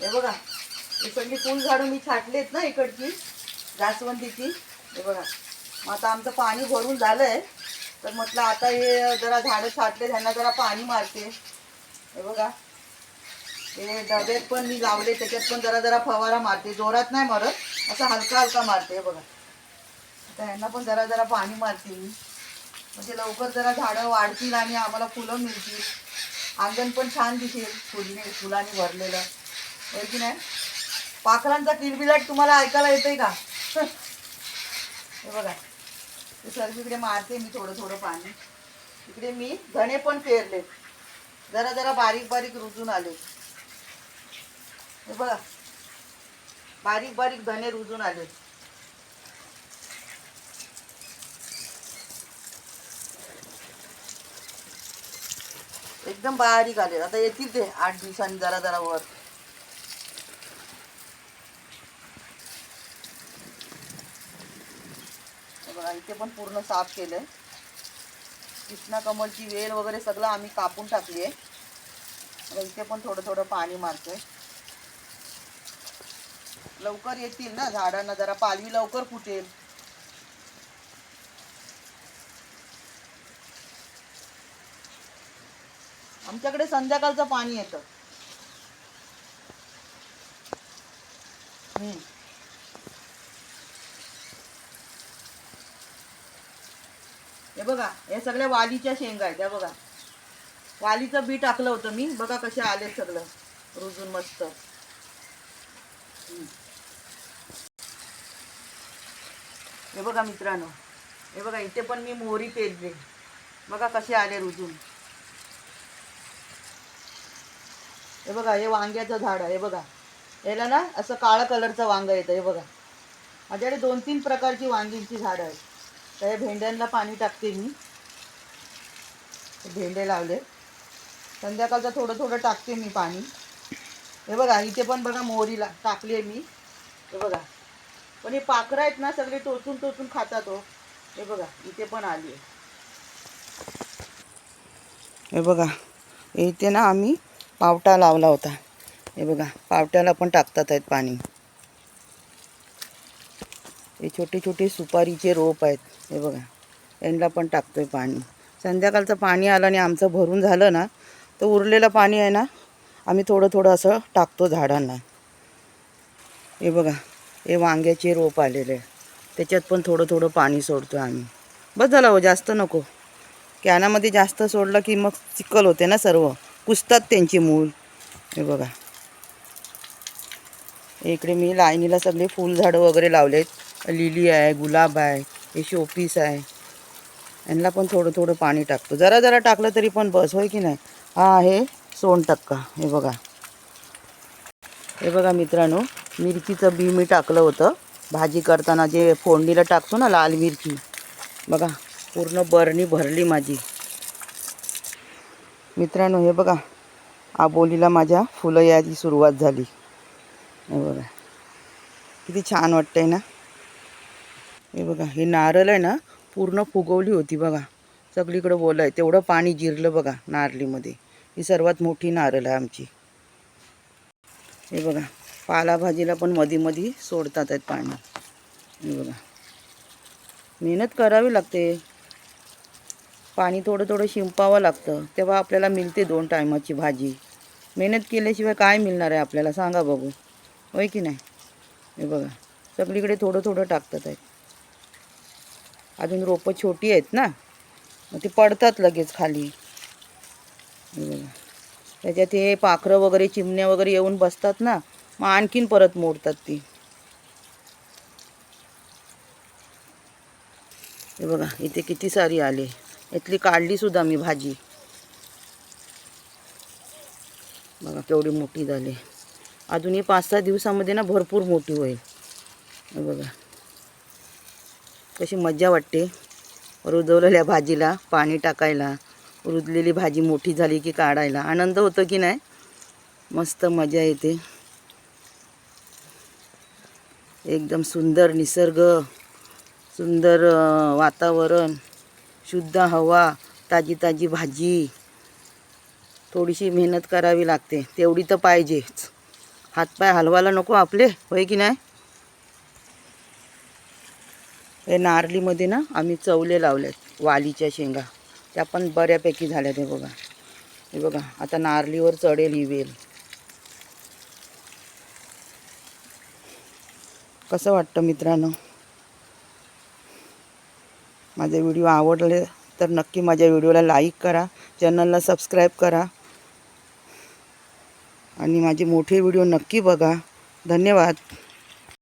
हे बघा इकडली फुल झाडं मी छाटलेत ना इकडची जास्वंदीची. हे बघा मग आता आमचं पाणी भरून झालंय तर म्हटलं आता हे जरा झाडं छाटले त्यांना जरा पाणी मारते. हे बघा हे डब्यात पण मी लावले त्याच्यात पण जरा जरा फवारा मारते जोरात नाही मारत असं हलका हलका मारते हे बघा. आता ह्यांना पण जरा जरा पाणी मारते मी. म्हणजे लवकर जरा झाडं वाढतील आणि आम्हाला फुलं मिळतील. अंगण पण छान दिसेल फुलने फुलांनी भरलेलं. होय की नाही? पाखरांचा किलबिलाट तुम्हाला ऐकायला येतंय का? हे बघा. ते सर्व मारते मी थोडं थोडं पाणी. इकडे मी धणे पण पेरले. जरा जरा बारीक बारीक रुजून आले. हे बघा. बारीक बारीक धणे रुजून आले. एकदम बारीक आले. आता येतील ते आठ दिवसांनी जरा जरा वर. बघा इथे पण पूर्ण साफ केलंय. कृष्णा कमलची वेल वगैरे सगळं आम्ही कापून टाकली आहे. इथे पण थोडं थोडं पाणी मारतोय. लवकर येतील ना झाडांना जरा पालवी लवकर फुटेल. आमच्याकडे संध्याकाळचं पाणी येतं. हे बघा हे सगळ्या वालीच्या शेंगा आहेत या बघा. वालीचं बी टाकलं होतं मी बघा कसे आले सगळं. रुजून मस्त. हे बघा मित्रांनो हे बघा इथे पण मी मोहरी पेरले. बघा कसे आले रुजून. हे बघा हे वांग्याचं झाड आहे हे बघा. याला ना असं काळा कलरचं वांग येतं हे बघा. माझ्याकडे दोन तीन प्रकारची वांगींची झाडं आहेत. तर भेंड्यांना पाणी टाकते मी. भेंडे लावले. संध्याकाळचं थोडं थोडं टाकते मी पाणी. हे बघा इथे पण बघा मोहरीला टाकली आहे मी. हे बघा. पण हे पाखरं आहेत ना सगळे टोचून टोचून खातात हो. हे बघा इथे पण आली आहे. हे बघा इथे ना आम्ही पावटा लावला होता. हे बघा पावट्याला पण टाकतात आहेत पाणी. हे छोटे छोटे सुपारीचे रोप आहेत. हे बघा. यांना पण टाकतो आहे पाणी. संध्याकाळचं पाणी आलं आणि आमचं भरून झालं ना तर उरलेलं पाणी आहे ना आम्ही थोडं थोडं असं टाकतो झाडांना. हे बघा. हे वांग्याचे रोप आलेले आहे त्याच्यात पण थोडं थोडं पाणी सोडतो आम्ही. बस झालं हो जास्त नको. कॅनामध्ये जास्त सोडलं की मग चिखल होते ना सर्व. कुसतात त्यांची मूल. हे बघा. इकडे मी लाईनीला सगळे फुलझाडं वगैरे लावलेत. लिली आहे गुलाब आहे हे शोपीस आहे. यांना पण थोडं थोडं पाणी टाकतो. जरा जरा टाकलं तरी पण बस होय की नाही? हा आहे सोनटक्का हे बघा. हे बघा मित्रांनो मिरचीचं बी मी टाकलं होतं. भाजी करताना जे फोडणीला टाकतो ना लाल मिरची. बघा पूर्ण बरणी भरली माझी. मित्रांनो हे बघा आबोलीला माझ्या फुलं यायची सुरुवात झाली. हे बघा. किती छान वाटतंय ना? हे बघा हे नारळ आहे ना पूर्ण फुगवली होती बघा. सगळीकडं बोल आहे. तेवढं पाणी जिरलं बघा नारळीमध्ये. ही सर्वात मोठी नारळ आहे आमची. हे बघा पालाभाजीला पण मध्ये मध्ये सोडतात आहेत पाणी. हे बघा. मेहनत करावी लागते. पाणी थोडं थोडं शिंपावं लागतं. तेव्हा आपल्याला मिळते दोन टायमाची भाजी. मेहनत केल्याशिवाय काय मिळणार आहे आपल्याला? सांगा बघू. होय की नाही? हे बघा सगळीकडे थोडं थोडं टाकतात आहेत. अजून रोपं छोटी आहेत ना. मग ती पडतात लगेच खाली. त्याच्यात हे पाखरं वगैरे चिमण्या वगैरे येऊन बसतात ना मग आणखीन परत मोडतात ती. हे बघा इथे किती सारी आले. यातली काढली सुद्धा मी भाजी. बघा केवढी मोठी झाली. अजूनही पाच सहा दिवसामध्ये ना भरपूर मोठी होईल. बघा. कशी मज्जा वाटते. रुजवलेल्या भाजीला पाणी टाकायला रुजलेली भाजी मोठी झाली की काढायला. आनंद होतो की नाही? मस्त मजा येते. एकदम सुंदर निसर्ग सुंदर वातावरण शुद्ध हवा ताजी ताजी भाजी. थोडीशी मेहनत करावी लागते. तेवढी तर पाहिजेच. हातपाय हलवायला नको आपले होय की नाही? हे नारलीमध्ये ना आम्ही चवले लावलेत वालीच्या शेंगा. त्या पण बऱ्यापैकी झाल्या ते बघा. हे बघा आता नारलीवर चढेल ही वेल. कसं वाटतं मित्रांनो? माझे व्हिडिओ आवडले तर नक्की माझ्या व्हिडिओला लाईक करा चॅनलला सबस्क्राईब करा. आणि माझे मोठे व्हिडिओ नक्की बघा. धन्यवाद.